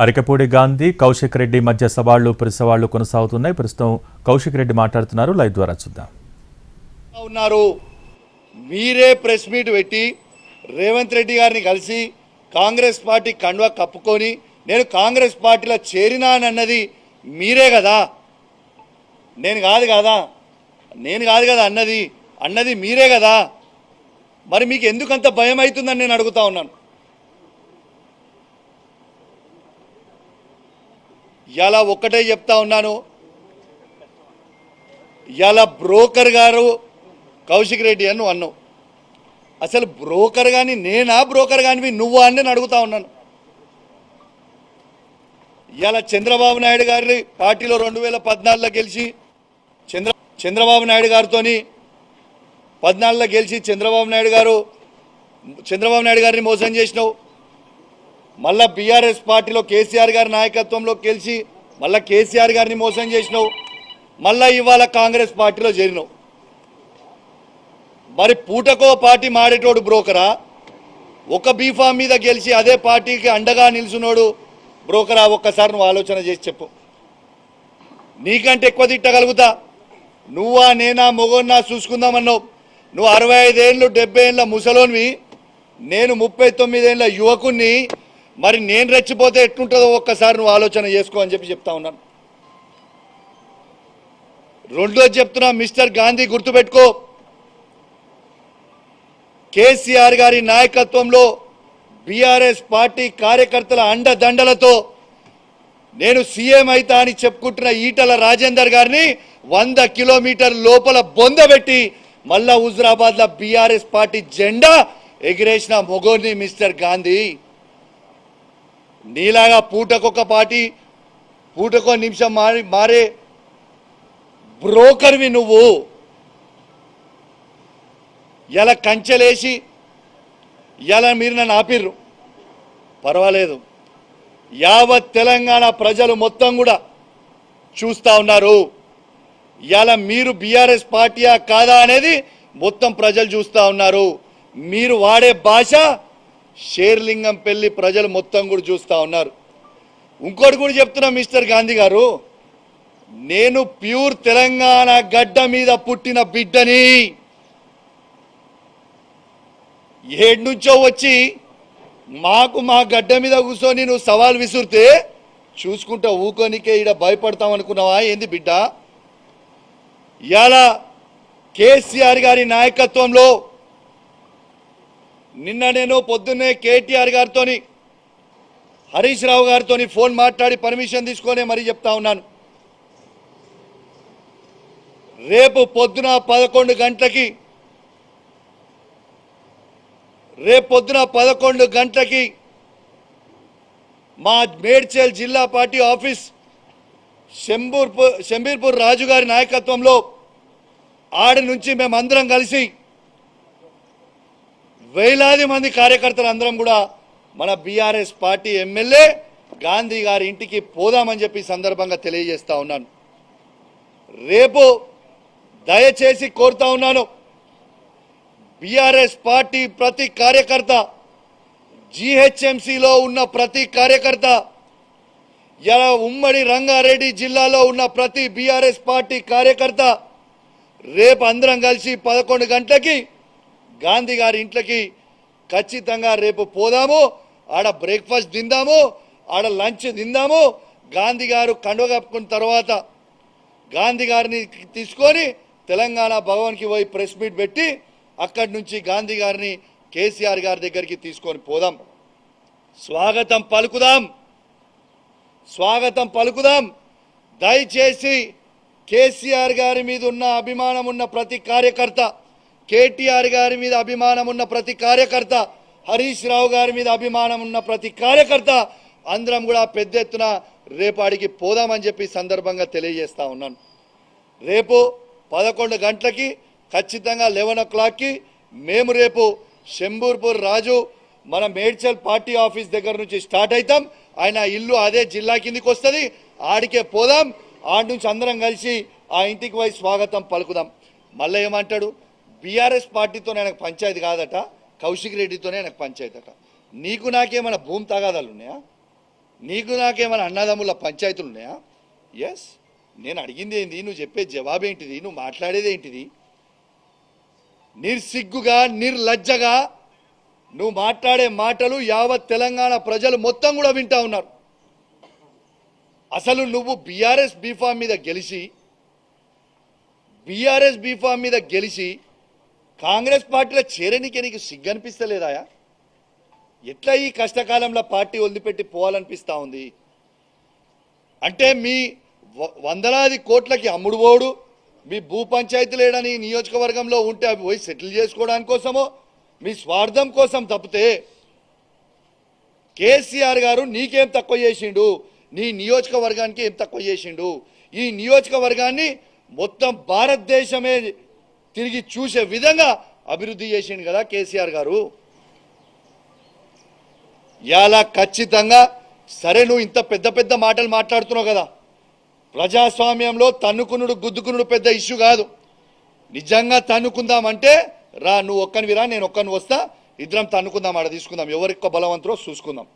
అరికపూడి గాంధీ కౌశిక్ రెడ్డి మధ్య సవాళ్ళు సవాళ్ళు కొనసాగుతున్నాయి. ప్రస్తుతం కౌశిక్ రెడ్డి మాట్లాడుతున్నారు. లైవ్ ద్వారా చూద్దాం. ఉన్నారు? మీరే ప్రెస్ మీట్ పెట్టి రేవంత్ రెడ్డి గారిని కలిసి కాంగ్రెస్ పార్టీ కండువా కప్పుకొని నేను కాంగ్రెస్ పార్టీలో చేరినానన్నది మీరే కదా? నేను కాదు కదా? నేను కాదు కదా అన్నది? అన్నది మీరే కదా? మరి మీకు ఎందుకు అంత భయం అవుతుందని నేను అడుగుతా ఉన్నాను. ఇలా ఒక్కటే చెప్తా ఉన్నాను. ఇలా బ్రోకర్ గారు కౌశిక్ రెడ్డి అని నువ్వు అన్నావు. అసలు బ్రోకర్ కానీ నేనా బ్రోకర్ కానివి నువ్వా అని నేను అడుగుతా ఉన్నాను. ఇలా చంద్రబాబు నాయుడు గారి పార్టీలో రెండు వేల పద్నాలుగులో గెలిచి చంద్ర చంద్రబాబు నాయుడు గారితో పద్నాలుగులో గెలిచి చంద్రబాబు నాయుడు గారు చంద్రబాబు నాయుడు గారిని మోసం చేసినావు. మళ్ళా బీఆర్ఎస్ పార్టీలో కేసీఆర్ గారి నాయకత్వంలో గెలిచి మళ్ళా కేసీఆర్ గారిని మోసం చేసినావు మళ్ళా ఇవాళ కాంగ్రెస్ పార్టీలో చేరినావు. మరి పూటకో పార్టీ మాడేటోడు బ్రోకరా? ఒక బీఫామ్ మీద గెలిచి అదే పార్టీకి అండగా నిల్చున్నాడు బ్రోకరా? ఒక్కసారి నువ్వు ఆలోచన చేసి చెప్పు. నీకంటే ఎక్కువ తిట్టగలుగుతా? నువ్వా నేనా మొగన్నా చూసుకుందామన్నావు. నువ్వు అరవై ఐదేళ్ళు డెబ్బై ఏళ్ళ ముసలోనివి. నేను ముప్పై తొమ్మిదేళ్ళ యువకుణ్ణి. మరి నేను రెచ్చిపోతే ఎట్లుంటుందో ఒక్కసారి నువ్వు ఆలోచన చేసుకో అని చెప్పి చెప్తా ఉన్నాను. రెండోది చెప్తున్నా మిస్టర్ గాంధీ గుర్తుపెట్టుకో. కేసీఆర్ గారి నాయకత్వంలో బీఆర్ఎస్ పార్టీ కార్యకర్తల అండదండలతో నేను సీఎం అయితా అని చెప్పుకుంటున్న ఈటల రాజేందర్ గారిని వంద కిలోమీటర్ లోపల బొందబెట్టి మళ్ళా హుజరాబాద్లో బీఆర్ఎస్ పార్టీ జెండా ఎగిరేసిన మొగోని మిస్టర్ గాంధీ. నీలాగా పూటకొక పార్టీ పూటకో నిమిషం మారి మారే బ్రోకర్వి నువ్వు. ఎలా కంచెలేసి ఎలా మీరు నన్ను ఆపిర్రు? పర్వాలేదు. యావత్ తెలంగాణ ప్రజలు మొత్తం కూడా చూస్తూ ఉన్నారు. ఇలా మీరు బీఆర్ఎస్ పార్టీయా కాదా అనేది మొత్తం ప్రజలు చూస్తూ ఉన్నారు. మీరు వాడే భాష షేర్లింగం పెళ్ళి ప్రజలు మొత్తం కూడా చూస్తూ ఉన్నారు. ఇంకోటి కూడా చెప్తున్నా మిస్టర్ గాంధీ గారు నేను ప్యూర్ తెలంగాణ గడ్డ మీద పుట్టిన బిడ్డని. ఏడు నుంచో వచ్చి మాకు మా గడ్డ మీద కూర్చొని నువ్వు సవాల్ విసురితే చూసుకుంటా ఊకోనికే ఈడ భయపడతాం అనుకున్నావా? ఏంది బిడ్డ? ఇలా కేసీఆర్ గారి నాయకత్వంలో నిన్న నేను పొద్దున్నే కేటీఆర్ గారితోని హరీష్ రావు గారితో ఫోన్ మాట్లాడి పర్మిషన్ తీసుకొని మరీ చెప్తా ఉన్నాను. రేపు పొద్దున పదకొండు గంటలకి రేపు పొద్దున పదకొండు గంటలకి మా మేడ్చల్ జిల్లా పార్టీ ఆఫీస్ శంబూర్పూర్ శంబీర్పూర్ రాజు గారి నాయకత్వంలో ఆడ నుంచి మేమందరం కలిసి వేలాది మంది కార్యకర్తలు అందరం కూడా మన బీఆర్ఎస్ పార్టీ ఎమ్మెల్యే గాంధీ గారి ఇంటికి పోదామని చెప్పి సందర్భంగా తెలియజేస్తా ఉన్నాను. రేపు దయచేసి కోరుతా ఉన్నాను బీఆర్ఎస్ పార్టీ ప్రతి కార్యకర్త జీహెచ్ఎంసీలో ఉన్న ప్రతి కార్యకర్త ఇలా ఉమ్మడి రంగారెడ్డి జిల్లాలో ఉన్న ప్రతి బీఆర్ఎస్ పార్టీ కార్యకర్త రేపు అందరం కలిసి పదకొండు గంటలకి గాంధీ గారి ఇంట్లోకి ఖచ్చితంగా రేపు పోదాము ఆడ బ్రేక్ఫాస్ట్ తిందాము ఆడ లంచ్ తిందాము. గాంధీ గారు కండువ కప్పుకున్న తర్వాత గాంధీ గారిని తీసుకొని తెలంగాణ భవన్కి పోయి ప్రెస్ మీట్ పెట్టి అక్కడి నుంచి గాంధీ గారిని కేసీఆర్ గారి దగ్గరికి తీసుకొని పోదాం. స్వాగతం పలుకుదాం. స్వాగతం పలుకుదాం. దయచేసి కేసీఆర్ గారి మీద ఉన్న అభిమానం ఉన్న ప్రతి కార్యకర్త కేటీఆర్ గారి మీద అభిమానం ఉన్న ప్రతి కార్యకర్త హరీష్ రావు గారి మీద అభిమానం ఉన్న ప్రతి కార్యకర్త అందరం కూడా పెద్ద ఎత్తున రేపాడికి పోదామని చెప్పి సందర్భంగా తెలియజేస్తా ఉన్నాను. రేపు పదకొండు గంటలకి ఖచ్చితంగా లెవెన్ ఓ క్లాక్కి మేము రేపు శంబూర్పూర్ రాజు మన మేడ్చల్ పార్టీ ఆఫీస్ దగ్గర నుంచి స్టార్ట్ అవుతాం. ఆయన ఇల్లు అదే జిల్లా కిందికి వస్తుంది. ఆడికే పోదాం. ఆడి నుంచి అందరం కలిసి ఆ ఇంటికి పోయి స్వాగతం పలుకుదాం. మళ్ళీ ఏమంటాడు? బీఆర్ఎస్ పార్టీతో నాకు పంచాయతీ కాదట కౌశిక్ రెడ్డితోనే నాకు పంచాయతీ అట నీకు నాకేమైనా భూమి తగాదాలు ఉన్నాయా? నీకు నాకేమైనా అన్నదమ్ముల పంచాయతీలు ఉన్నాయా? ఎస్ నేను అడిగింది ఏంది? నువ్వు చెప్పే జవాబు ఏంటిది? నువ్వు మాట్లాడేది ఏంటిది? నిర్సిగ్గుగా నిర్లజ్జగా నువ్వు మాట్లాడే మాటలు యావత్ తెలంగాణ ప్రజలు మొత్తం కూడా వింటా ఉన్నారు. అసలు నువ్వు బీఆర్ఎస్ బీఫామ్ మీద గెలిచి బీఆర్ఎస్ బీఫామ్ మీద గెలిచి కాంగ్రెస్ పార్టీలో చేరనికే నీకు సిగ్గనిపిస్తలేదాయా? ఎట్లా ఈ కష్టకాలంలో పార్టీ వదిలిపెట్టి పోవాలనిపిస్తూ ఉంది? అంటే మీ వ- వందలాది కోట్లకి అమ్ముడు పోడు మీ భూ పంచాయతీ లేడని నియోజకవర్గంలో ఉంటే అవి పోయి సెటిల్ చేసుకోవడానికి కోసమో మీ స్వార్థం కోసం తప్పితే కేసీఆర్ గారు నీకేం తక్కువ చేసిండు? నీ నియోజకవర్గానికి ఏం తక్కువ చేసిండు? ఈ నియోజకవర్గాన్ని మొత్తం భారతదేశమే తిరిగి చూసే విధంగా అభివృద్ధి చేసిండు కదా కేసీఆర్ గారు. ఇలా ఖచ్చితంగా సరే నువ్వు ఇంత పెద్ద పెద్ద మాటలు మాట్లాడుతున్నావు కదా. ప్రజాస్వామ్యంలో తన్నుకునుడు గుద్దుకునుడు పెద్ద ఇష్యూ కాదు. నిజంగా తన్నుకుందామంటే రా నువ్వు ఒక్కనివి రా నేను ఒక్కని వస్తా. ఇద్దరం తన్నుకుందాం ఆడ తీసుకుందాం. ఎవరికో బలవంతులో చూసుకుందాం.